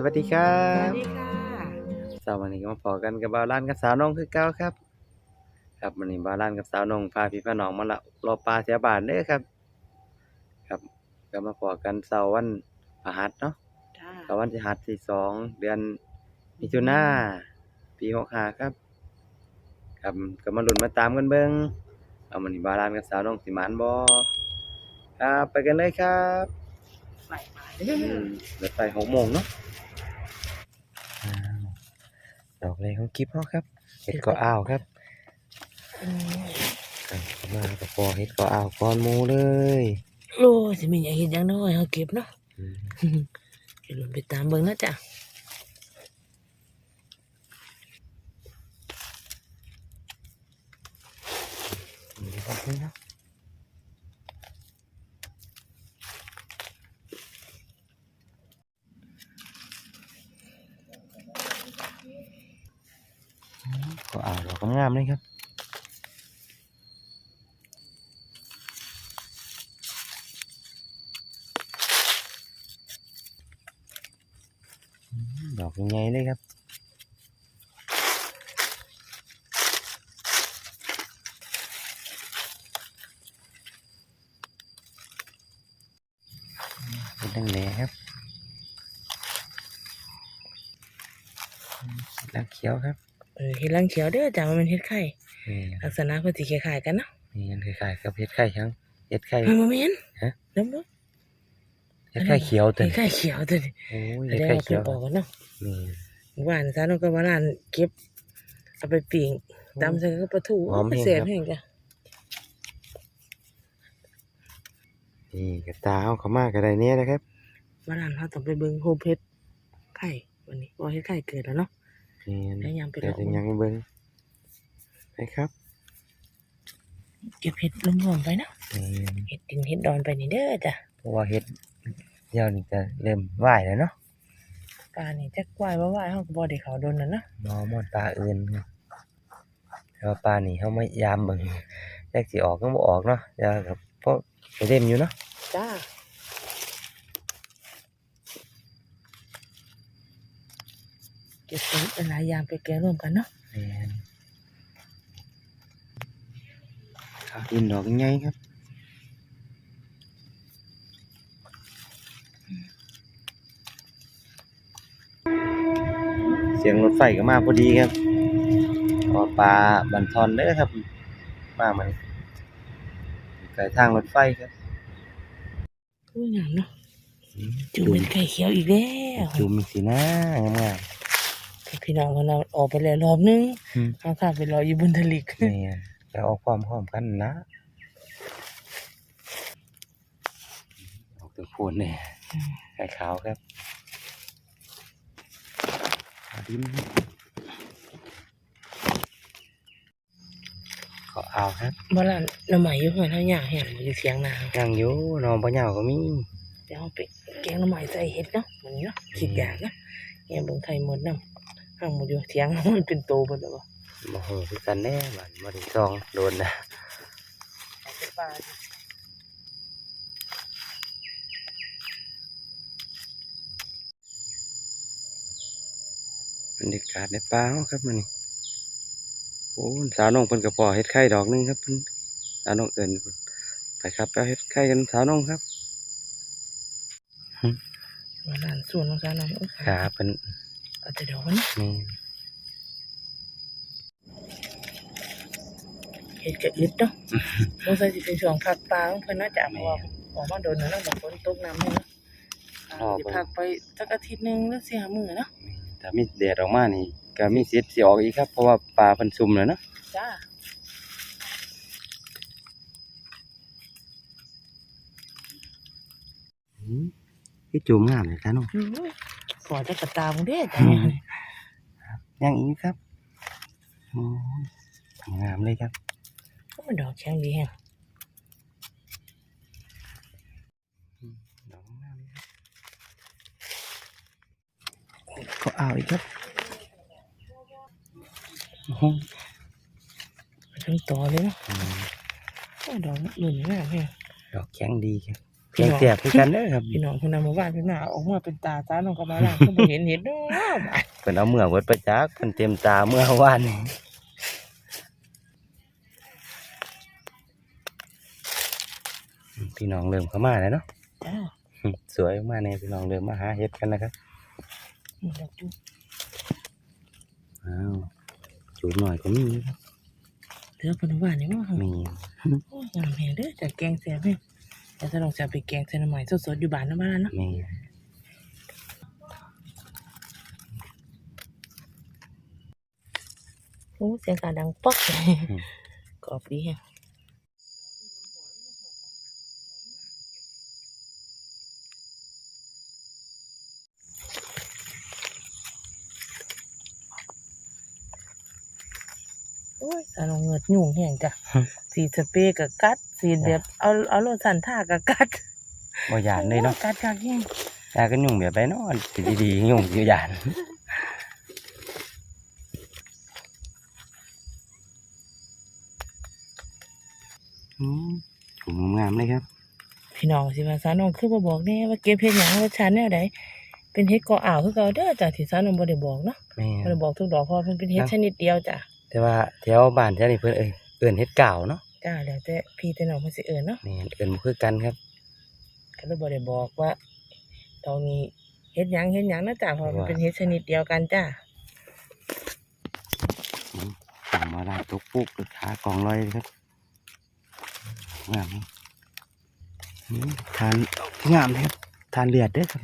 สวัสดีครัสวับสดีค่ะสาววันนี้ก็มาพอกันกับบ่าวล้านกับสาวน้องคือเก่าครับ ครับวันนี้บ่าวล้านกับสาวน้องพาพี่พาน้องมาละรอปลาเสียบานเด้อครับ ครับก็มาพอกันเสาร์วันพฤหัสเนาะ จ้าเสาร์วันพฤหัสที่สองเดือนมิถุนาปีหกห้าครับ ครับก็มาลุ้นมาตามกันเบิ่งเอาวันนี้บ่าวล้านกับสาวน้องสิหมานบ่ครับไปกันเลยครับไหลมาอืมรถไฟหกโมงเนาะอ้าว ดอกเลยของกิฟเขาครับเห็ดก็อ้าวครับอะเข้ามากับพอเห็ดก็อ้าวก้อนหมูเลยโอ้สิมีอย่างเห็นอย่างน้อยเขาเก็บเนาะอืมเดี๋ยวลงไปตามเบิ่งนะจ้ะนี่ครับนี่เนาะอืมก็อ้ามเลยครับดอกยังไงเลยครับเป็นดังแหนครับแล้วเขียวครับ เออเห็ดลังเขียวเด้อจ้ะมันเป็นเห็ดไข่นี่ลักษณะเพิ่นสิคล้ายๆกันเนาะนี่มันคล้ายๆกับเห็ดไข่ช้างเห็ดไข่มันบ่แม่นฮะน้ำบ่เห็ดไข่เขียวตัวเห็ดไข่เขียวตัวนี้โอ้ยแสเห็ดดงไข่ว่าเขีเพิ่ยวนปอกกันเนาะนี่หวานซะเนาะก็ว่าร้านเก็บเอาไปปิ้งตำใส่กับปลาทูหอมแห้งแซ่บครับแห้งจ้ะนี่กระตาเอาเข้ามาก็ได้เนี่ยนะครับว่าร้านเขาต้องไปเบิ่งโฮมเฮ็ดไข่วันนี้ว่าเฮ็ดไข่เกิดแล้วเนาะ นี่แล้วยังไปเดี๋ยวลองจะยังเบิ้งไปครับ เก็บเห็ดรวมๆไปเนาะนี่เห็ดดินเห็ดดอนไปนี่เด้อจ้ะเพราะว่าเห็ดเดี๋ยวนี้จะเริ่มไหวแล้วเนาะปลานี่จักว่ายว่าว่ายเฮาก็บ่ได้เขาโดนน่ะเนาะมอมอนปลาอื่นครับแต่ว่าปลานี่เขาไม่ยามเบิ่งแรกสิออกก็บ่ออกเนาะเดี๋ยวกับเพราะไปเล่มอยู่เนาะจ้า เก็บเป็นหลายอย่างไปแกงรวมกันเนาะแม่นข้าวดินดอกใหญ่ครับเสียงรถไฟก็มาพอดีครับพอปลาบันทอนเด้อครับมามันไกลทางรถไฟครับอุ้ยงามเนาะจูเป็นไข่เขียวอีกแล้ว จุ่มสีหน้างาม พี่น้องของเราออกไปแล้วรอบนึงๆอืมเขาข้ามไปรออยู่บนทะเลกนี่จะออกความพร้อมกันนะออกตัวโคนเนี่ยไข่ขาวครับขาวดินขอเอาครับบ่ล่ะน้ำใหม่อยู่หัวเท่าหยาแห้งอยู่เสียงนาย่างอยู่นอนปะเหยาก็มีเดี๋ยวเอาไปแกงน้ำใหม่ใส่เห็ดเนาะมันเนาะคิดอยากนะเนี่ยเบิ่งไข่หมดน้ำ ห้างหมดอยู่เสียงมันเป็นโตหมดแล้วบ่โมโหคือกันแน่บันมาถึงซองโดนนะเอาไปปลาบรรยากาศในป่าเฮาครับมันนี่โอ้สาวน้องเพิ่นกระปอเฮ็ดไข่ดอกหนึงครับเพิ่นสาวน้องเอิญไปครับไปเฮ็ดไข่กันสาวน้องครับมาหลานส่วนของซาน้องเอ้ยขาเพิ่น เอาแต่เดี๋ยววันนี้นี่เห็ดกระอึดเนาะสงสัยสิเป็นช่วงพักปลาของเพิ่นน่าจะเพราะว่าออกมาโดนแล้วเนาะบางคนตกน้ำให้เนาะอ่าสิพักไปสักอาทิตย์หนึงหรือสี่ห้ามื้อเนาะถ้ามีแดดออกมานี่ก็มีสิทธิ์สิออกอีกครับ เพราะว่าปลาเพิ่นซุ่มแล้วเนาะจ้าอืมคือจุ่มงามเลยสาวน้อง อืมขอจะกระตามงเด้จ้ะเนี่ยยังอีกครับโอ้ยงามเลยครับมันดอกแข็งดีแฮะดอกงามเลยครับก็เอาอีกครับโอ้โหไปถึงต่อเลยเนาะอืมโอ้ดอกหนุนมากแฮะดอกแข็งดีครับ แกงแสบคือกันเด้อครับพี่น้องคนนั้นมาว่านพี่หน้าออกมาเป็นตาตาน้องก็มาล่างก็บ่เห็นเห็นเด้อเพิ่นเอาเมื่อเบิดไปจักเพิ่นเต็มตาเมื่อวานนี่พี่น้องเริ่มเข้ามาแล้วเนาะจ้าสวยมากเนี่ยพี่น้องเริ่มมาหาเห็ดกันนะครับนี่ดอกจุ๊บอ้าวจูดหน่อยก็มีนะครับเด้อคนว่านี่ว่ามีโอ้ยงามแฮงเด้อจากแกงแซ่บแม่ แต่ถ้าลองจะเอาไปแกงใส่น้ำใหม่สดๆอยู่บ้านนะบ้านเนาะมีโอ้เสียงการดังป๊อกกรอบดีแฮะโอ้ยตาลงเงิดยุ่งแห้งจ้ะสีสเปรย์กับกัด สีแบบเอาเอาโลสันท่ากับกัดบ่หยานเลยเนาะกัดกัดแห้งยาก็ยุ่งแบบไรเนาะสิดีๆยุ่งอยู่หยานอืมผมงามเลยครับพี่น้องสิว่าสาน้องคือบ่บอกแน่ว่าเก็บเฮ็ดหยังว่าชาแนวใดเป็นเฮ็ดเกาะอ่าวคือเก่าเด้อจ้ะที่สาน้องบ่ได้บอกเนาะแม่บ่ได้บอกทุกดอกเพราะมันเป็นเฮ็ดชนิดเดียวจ้ะแต่ว่าแถวบ้านแถวนี้เพิ่นเอ้ยเอิ้นเฮ็ดก่าวเนาะ จ้าแล้วแต่พี่แต่น้องเพิ่นสิเอิ้นเนาะแม่นเอิ้นบ่คือกันครับก็เลยบ่ได้บอกว่าตอนนี้เฮ็ดหยังเฮ็ดหยังนะจ้ะเพราะมันว่าเป็นเฮ็ดชนิดเดียวกันจ้ะตามมาได้ตกปุ๊กขากองลอยเลยครับงามนี่อืมทานงามเลยครับทานเลือดเด้อครับ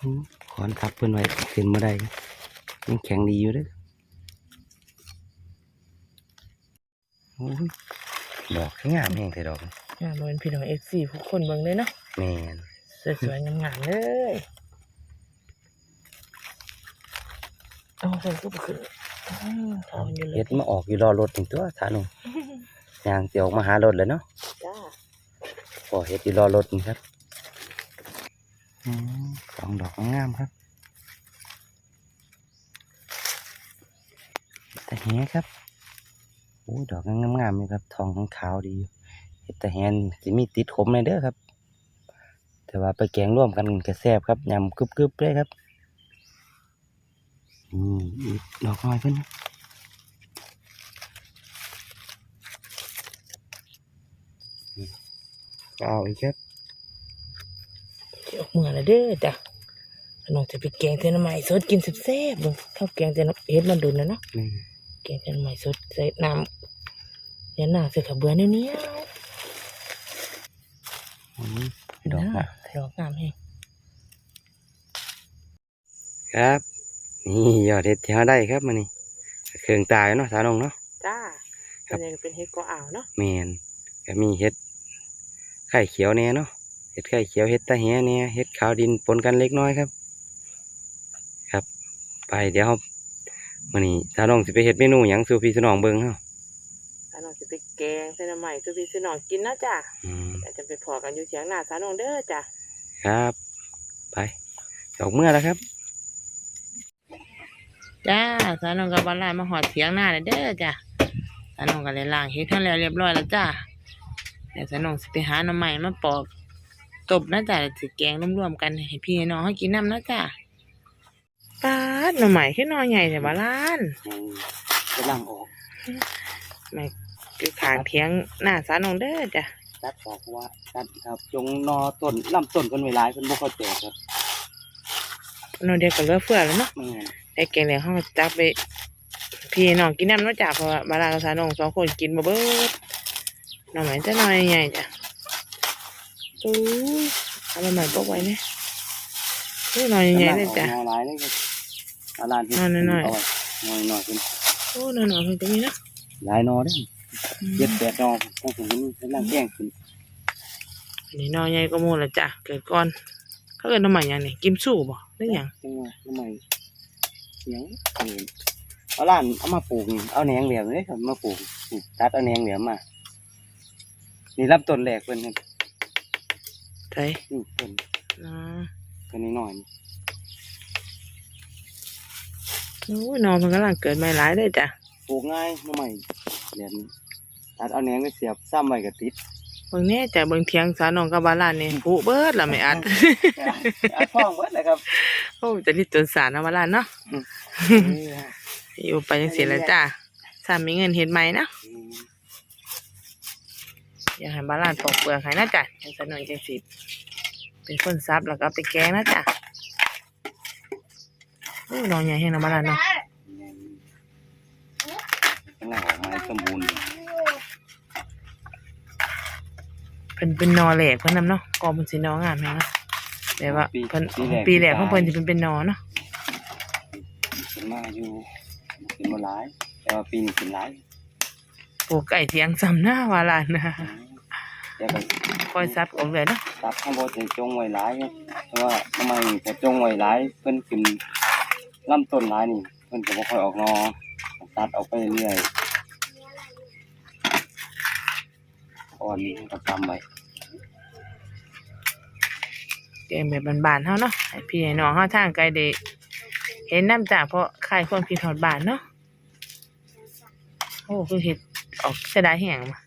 อื มขอนทับเพิ่นไว้ขึ้นมาได้ครับยังแข็งดีอยู่เด้อโอ้ยดอกงามแห้งแต่ดอกงามบ่เป็นพี่น้อง FC ผู้คนเบิ่งเลยเนาะแม่นสวยๆงามๆเลยเอาคนก็บ่คืออืมทำอยู่เลยเฮ็ดมาออกอยู่รอรถถึงตัวทานุยางสิออกมาหารถเลยเนาะจ้าพอเฮ็ดอยู่รอรถนี่ครับอืม สองดอกงามครับแต่แหครับโอ้ยดอกงามๆเลยครับ ทองขาวดีอยู่เฮ็ดแต่แหนสิมีติดขมเลยเด้อครับ แต่ว่าไปแกงร่วมกันก็แซบครับยำกรึบๆเลยครับอืมอีกดอกน้อยเพิ่นอืมเอาอีกครับ ออกเมื่อละเด้อจ้ะน้องจะไปแกงเทน้ำใหม่สดกินแซ่บๆเบิ่งข้าวแกงเทน้ำเฮ็ดมันดุนนะเนาะนี่แกงเทน้ำใหม่สดใส่น้ำเดี๋ยวน้ำใส่ข้าวเบื่อเนี้ยวอืมๆดอกมาดอกงามแฮงครับนี่ยอดเห็ดที่เราได้ครับมันนี่เครื่องตายเนาะสาวนงเนาะจ้าครับอันนี้ก็เป็นเฮ็ดกออ่าวเนาะแมนก็มีเห็ดไข่เขียวแน่เนาะ เห็ดไข่เขียวเห็ดตาแหแน่เห็ดขาวดินปนกันเล็กน้อยครับ ครับ ไปเดี๋ยวเรามันนี่สาวนงสิไปเห็ดเมนูหยังสู่พี่สนองเบิ่งเฮาสาน้องจะไปแกงเทน้ำใหม่สุพี่สุน้องกินนะจ้ะอืมเดี๋ยวจะไปพอกันอยู่เถียงหน้าสาน้องเด้อจ้ะครับ ไปออกเมื่อแล้วครับจ้าสาน้องกับบ้านลายมาหอดเถียงหน้าเลยเด้อจ้ะสาน้องก็เลยล้างเฮ็ดทั้งแล้วเรียบร้อยแล้วจ้าเดี๋ยวสาน้องสิไปหาหน้ำใหม่มาปอก ตบนะจ้ะแล้วสิแกงรวมๆกันให้พี่ให้น้องให้กินน้ำนะจ้ะปาดหน่อใหม่ขึ้นนอใหญ่แต่บ้านลานกำลังออกไม่คือขางเถียงหน้าสาน้องเด้อจ้ะตัดออกว่าตัดครับ จงนอต้นลำต้นกันไว้หลายเพิ่นบ่เข้าใจครับนอนเดียวก็เหลือเฟือแล้วเนาะแม่นไอ้แกงเหลืองเขาก็จับไปพี่น้องกินน้ำเนาะจ้ะเพราะว่าบาลานกับสาน้องสองคนกินบ่เบิดหน่อไม้จะน้อยใหญ่จ้ะ อู้ยเอามาใหม่ปกไว้เนี่ยโอ้ยหน่อยใหญ่ๆเลยจ้ะกำงออกนอหลายเลยครับอาลานเฮ็ดนอน้อยๆเาไว้นอย หน่อยๆเพิ่นโอ้หน่อยหน่อยมันก็มีเนาะหลายนอเด้อเจ็ดแปดนอต้องถึงนี้กำลังแจ้งขึ้นอันนี้หน่อยใหญ่ก็โมละจ้ะ เกิดก่อน เขาเกิดหน่อไม้หยังนี่กิมสู้บ่หรือหยังจังหวะทำไมเสียงเห็นเอาล้านเอามาปลูกนี่เอาแหนงเหลี่ยมเลยครับมาปลูกปลูกตัดเอาแหนงเหลี่ยมมา นี่รับต้นแรกเพิ่นครับ ใช่นี่ต้นอ๋อต้นนี้หน่อยโอ้ยหนอนมันกำลังเกิดใหม่หลายเลยจ้ะปลูกง่ายหน้ำใหม่แบบนี้ตัดเอาแหนงไปเสียบซ้ำไว้ก็ติดเบิ่งแน่จ้ะเบิ่งเถียงสาวน้องกับบาลานนี่ปุเบิดล่ะไม่อัดอัดฟ้องเบิดเลยครับโอ้จะรีดจนสารนะบาลานเนาะอยู่ไปจังซี่แหละจ้ะถ้ามีเงินเฮ็ดใหม่นะ อยากให้บาลานปอกเปลือกให้นะจ้ะจังสาวน้องจังสิเป็นคนซับแล้วก็ไปแกงนะจ้ะโอ้น้องใหญ่แฮงนะบาลานเนาะข้างหน้าออกมาสมบูรณ์เพิ่นเป็นนอแหลกเพิ่นนำเนาะกอมันสินองามแฮงเนาะแต่ว่าเพิ่นปีแรกของเพิ่นสิเป็นเป็นนอเนาะเป็นมาอยู่เป็นมาหลายแต่ว่าปีนี้เป็นหลาย ปลูกไก่เถียงซ้ำหน้าวาลานนะเดี๋ยวก็คอยซับออกเลยเนาะตัดข้างบนจะจงไว้หลายครับเพราะว่าทำไมจะจงไว้หลายเพิ่นขึ้นลำต้นหลายนี่เพิ่นก็บ่ค่อยออกนอตัดออกไปเรื่อยๆอ่อนนี่ก็ทำไว้แกงแบบบานๆเฮาเนาะให้พี่ให้น้องเฮาทางไกลได้เห็นน้ำจากเพราะคลายความคิดฮอดบ้านเนาะโอ้คือเฮ็ด ออกเสียดายแห้งมา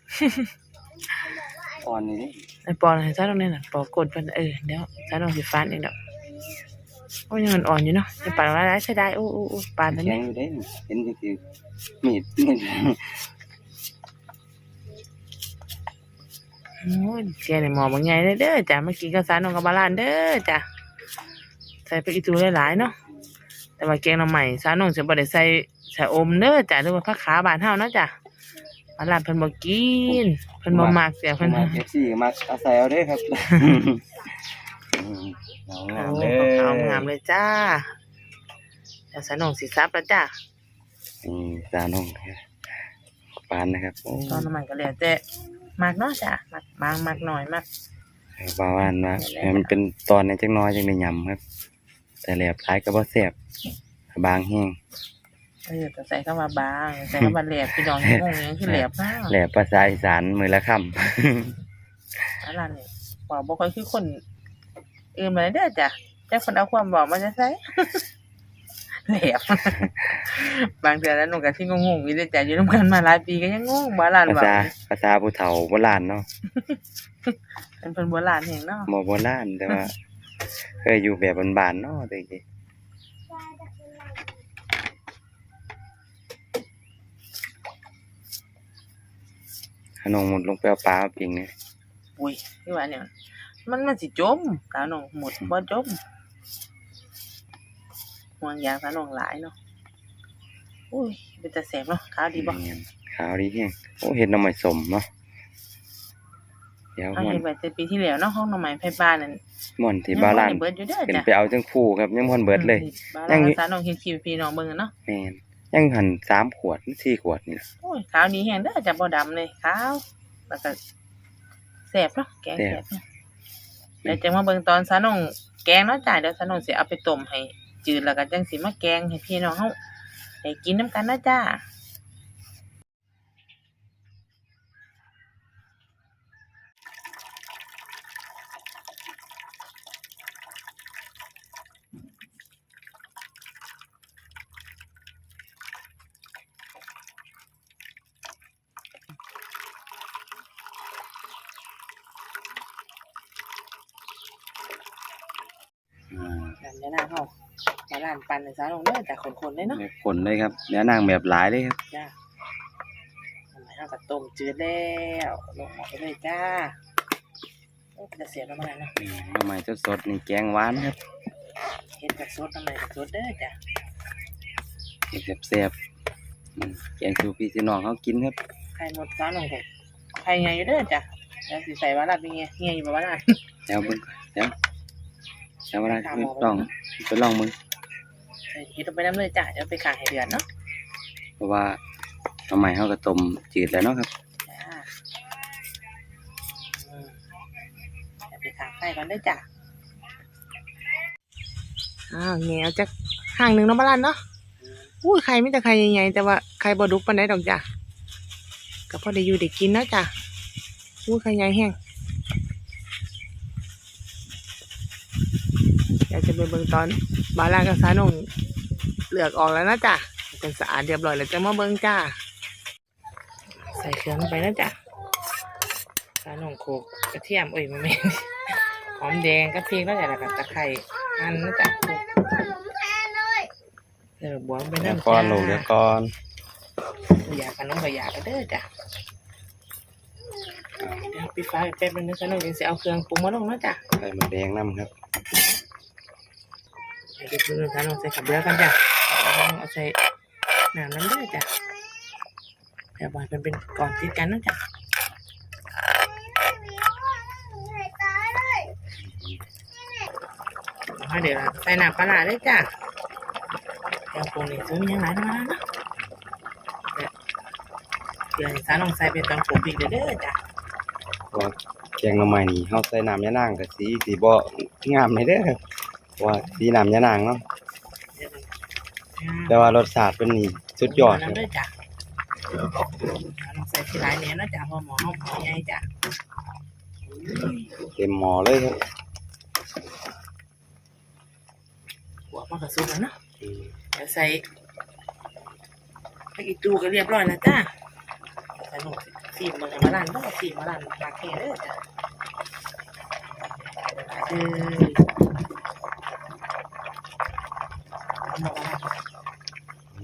อ่อนนี่นี่ไอ้ปอนให้ซะตรงนี้น่ะปอกดเพิ่นเออเดี๋ยวซะน้องสิฟานเองดอกโอ้ยังอ่อนๆอยู่เนาะจะปานว่าได้เสียดายโอ้โอ้ๆๆปานนั้นแข็นี่งอยู่เด้นี่เห็นจริงๆมีดมีดโอ้ยเสียในหมอบางใหญ่เลยเด้อจ้ะเมื่อกี้ก็สารน้องกับบาลานเด้อจ้ะใส่ไปอีตูหลายๆเนาะแต่ว่าแกงหน่อใหม่สารน้องจะบ่ได้ใส่ใส่อมเด้อจ้ะหรือว่าผักขาบานเฮาเนาะจ้ะ บาลานเพิ่นบ่กินเพิ่นบ่มักจ้ะเพิ่นมาเอฟซีมาอาศัยเอาเด้อครับอืมเอางามโอ้เด้เอางามเลยจ้าเดี๋ยวสารน้องสิซับแล้วจ้ะอืมจานองปานนะครับโอ้ตอนหน่อใหม่ก็แล้วแต่มักเนาะจ้ะมักบางมักน้อยมักบาวานว่าให้มันเป็นตอนในจังน้อยจังได้ยำครับ แต่แหลบท้ายก็บ่แซ่บบางแห้ง เออแต่ใส่คำว่าบางใส่คำว่าแหลบพี่น้องยังงงยังคือแหลบบ้างแหลบภาษาอีสานมือละคอะไรนี่บอกบ่ค่อยคือคนอื่นมาเลยเด้อจ้ะแต่คนเอาความบอกมาจะใส่แหลบ บางเดือนแล้วหนูกับที่งงๆอยู่เด้อจ้ะอยู่ร่วมกันมาหลายปีก็ยังงงบ่ลานำภาบอกษาภาษาผู้เฒ่าโบราณเนาะเป็นเพิ่นโบราณแห่งเนาะบ่โบราณแต่ว่า เคยอยู่แบบบ้านๆเนาะแต่กี้ ขนมหมดลงไปเอาปลามาปิ้งเนี่ยอุ้ยที่ว่าเนี่ยมันมันสิจมตาหนองหมดบ่จมห่วงยางตาหนองหลายเนาะอุ้ยเป็นตาแสบเนาะขาวดีบ่อืมขาวดีแฮงโอ้เห็ดหน่อไม้สมเนาะเดี๋ยวเอาม่วนเห็นไว้แต่ปีที่แล้วเนาะห้องหน่อไม้ไผบ้านนั่นม่วนที่บ้านลานยังบ่ได้เบิดอยู่เด้อขึ้นจ้ะไปเอาจังผู้ครับยังม่วนเบิดเลย บ้านยัลางนอยู่กับตาหนองเฮ็ดคิวพี่น้องเบิ่งอะเนาะ แม่น ยังหันสามขวดสี่ขวดนี่ล่ะโอ้ยขาวดีแฮงเด้อจ้ะบ่ดำเลยขาวแล้วก็แซ่บเนาะแกงแซ่บเนาะเดี๋ยวจะมาเบิ่งตอนสาหนองแกงเนาะจ้ะเดี๋ยวสาหนองสิเอาไปต้มให้จืดแล้วก็จังสิมาแกงให้พี่น้องเฮาได้กินนํกันนะจ้า หละนะเฮามาร้านปันให้สาหนองเด้อจ้ะคนๆเลยเนาะแบบผลเลยครับเนื้อนางแบบหลายเลยครับจ้าทำไมเฮาก็ต้มจืดแล้วลงหม้อไปเลยจ้าโอ้จะเสียบแล้วมันเนาะอืมหน่อไม้สดๆนี่แกงหวานครับเฮ็ดกับสดทำไมกับสดเด้อจ้ะเฮ็ดแซ่บๆอืมแกงสู่พี่สิน้องเขากินครับไข่หมดสาหนองก็ไข่ใหญ่อยู่เด้อจ้ะแล้วสิใส่วาลาเป็นไงเฮียอยู่บ่วาลาแล้วเบิ่งก่อนแล้ว แล้วเวลาไปลองไปลองมึงใส่เฮ็ดลงไปน้ำเลยจ้ะเดี๋ยวไปขางให้เดือนเนาะเพราะว่าหน่อไม้เขาก็ต้มจืดแล้วเนาะครับจ้าอืมเดี๋ยวไปขางไฟก่อนเด้อจ้ะอ้าวแงวจักข้างหนึ่งเนาะบ้านเนาะอุ้ยไข่มีแต่ไข่ใหญ่ๆแต่ว่าไข่บ่ดุกปานใดดอกจ้ะก็พอได้อยู่ได้กินเนาะจ้ะอุ้ยไข่ใหญ่แห้งเดี๋ยวจะ ไปเบิ่งตอนบาลานกับสาหนงเลือกออกแล้วนะจ้ะเป็นสะอาดเรียบร้อยแล้วจะมาเบิ่งจ้า ใส่เครื่องลงไปแล้วจ้ะสาหนองโคกกระเทียมเอ้ยมันไม่หอมแดงกระเทียมแล้วจ้ะแล้วก็ตะไคร้หั่นนะจ๊ะโขลกเออบวงไปเดี๋ยวน้ำก่อนจ้าลูกเดี๋ยวก่อนอยากกันน้องก็อยากกันเด้อจ้ะเดี๋ยวปิดไฟแป๊บนึงนะสาหนองยังจะเอาเครื่องปรุงมาลงนะจ้ะใส่หมดแดงน้ำครับ เดี๋ยวดูสานองใส่ขับเรือกันจ้ะล้วก็เอาใส่น้ำน้ำเด้อจ้ะเดี๋ยวบอยเป็นเป็นก่อนติดกันนะจ้ะเอาเดี๋ยวใส่น้ำปลาร้าเลยจ้ะเดี๋ยวปรุงนี่ซื้อมีอย่างไรทั้งนะเดี๋ยวสาลองใส่เป็นตอนปรุงอีกเด้อจ้ะแกงหน่อไม้นี่เฮาใส่น้ำยะนางกับสีสีบ่งามให้เด้อ ว่าสีน้ำยะนางเนาะเดี๋ยวมันแต่ว่ารสชาติเป็นนี่สุดยอดคน้ำรับเด้อจ้ะสาลองใส่ทีหลายเนี่ยนะจ้ะเพอหมอเขาหมอใหญ่จ้ะเต็มหม้อเลยครับหัวมันกระสุนแล้วเนาะเดี๋ยวใส่ให้อีตูก็เรียบร้อยแล้วจ้ะสาลองสีมันมาล้านเด้อสีมาล้านปลาแค่เด้อจ้ะเออ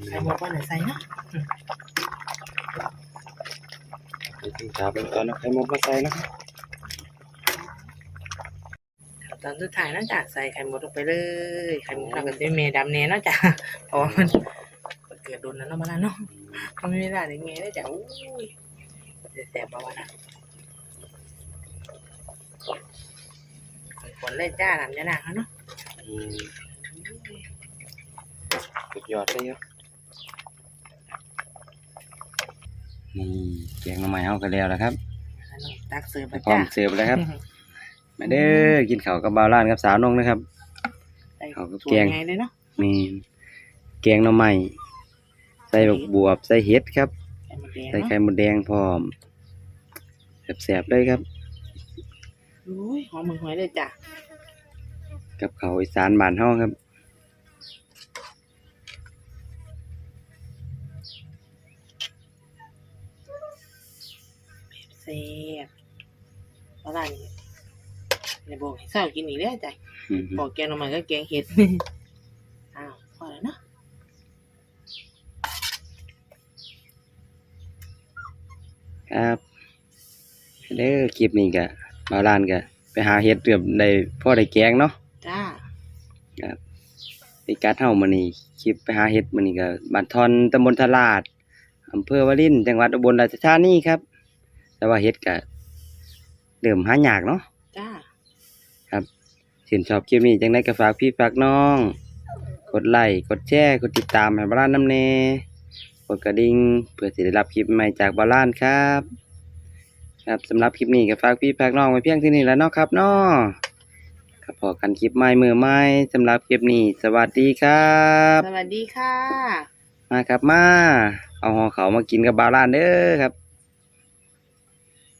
ใส่หมดว่าไหนใส่เนาะถึงชาเป็นตอนเอาไข่มุกมาใส่นะครับตอนสุดท้ายเนาะจ้ะใส่ไข่หมดลงไปเลยไข่หมดเราก็จะเมดำเนเนาะจ้ะเพราะว่ามันมันเกิดโดนนั้นเนาะมาแล้วเนาะมันไม่ได้เลยเงยได้จ้ะอุ้ยจะแสบเบาๆนะคนๆเลยจ้าหนำยานางเขาเนาะอืมสุดยอดเลยครับ นี่แกงหน่อไม้เฮาก็แล้วแล้วครับอันนี้ตักเสิร์ฟพร้อจ้ามเสิร์ฟแล้วครับมาเด้อกินข้าวกับบ่าวร้านกับสาวนงนะครับ ใส่เอากับถั่วแกง ไงเลยเนาะมีแกงหน่อไม้ใส่บักบวบใส่เห็ดครับ ไข่มดแดงใส่เนาะไข่มดแดงพร้อมแซ่บๆเลยครับ อุ้ยหอมมือหอยเลยจ้ะกับข้าวอีสานบ้านเฮาครับ เสียบอะไรนี่ในบอกให้เศร้ากินอีกแล้วจ้ะอืมบอกแกงหน่อไม้ก็แกงเห็ดอ้าวพอแล้วเนาะครับเด้อคลิปนี้ก็บ่าวร้านก็ไปหาเห็ดเกือบได้พอได้แกงเนาะจ้าครับในการเฮามื้อนี้คลิปไปหาเห็ดมื้อนี้ก็บ้านทอนตำบลทลาดอำเภอวารินจังหวัดอุบลราชธานีครับ แต่ว่าเห็ดก็เริ่มหายากเนาะจ้า ชื่นชอบคลิปนี้จังไดก็ฝากพี่ฝากน้อง กดไลค์กดแชร์กดติดตามให้บ้านน้ำเนกดกระดิ่งเพื่อสิได้รับคลิปใหม่จากบ้านครับ ครับสำหรับคลิปนี้ก็ฝากพี่ฝากน้องไว้เพียงเที่านี้แล้วเนาะครับเนาะครับพอกันคลิปใหม่มือใหม่สำหรับคลิปนี้สวัสดีครับ สวัสดีค่ะ มาครับมา เอาห่อเขาวมากินกับบ้านเด้อครับ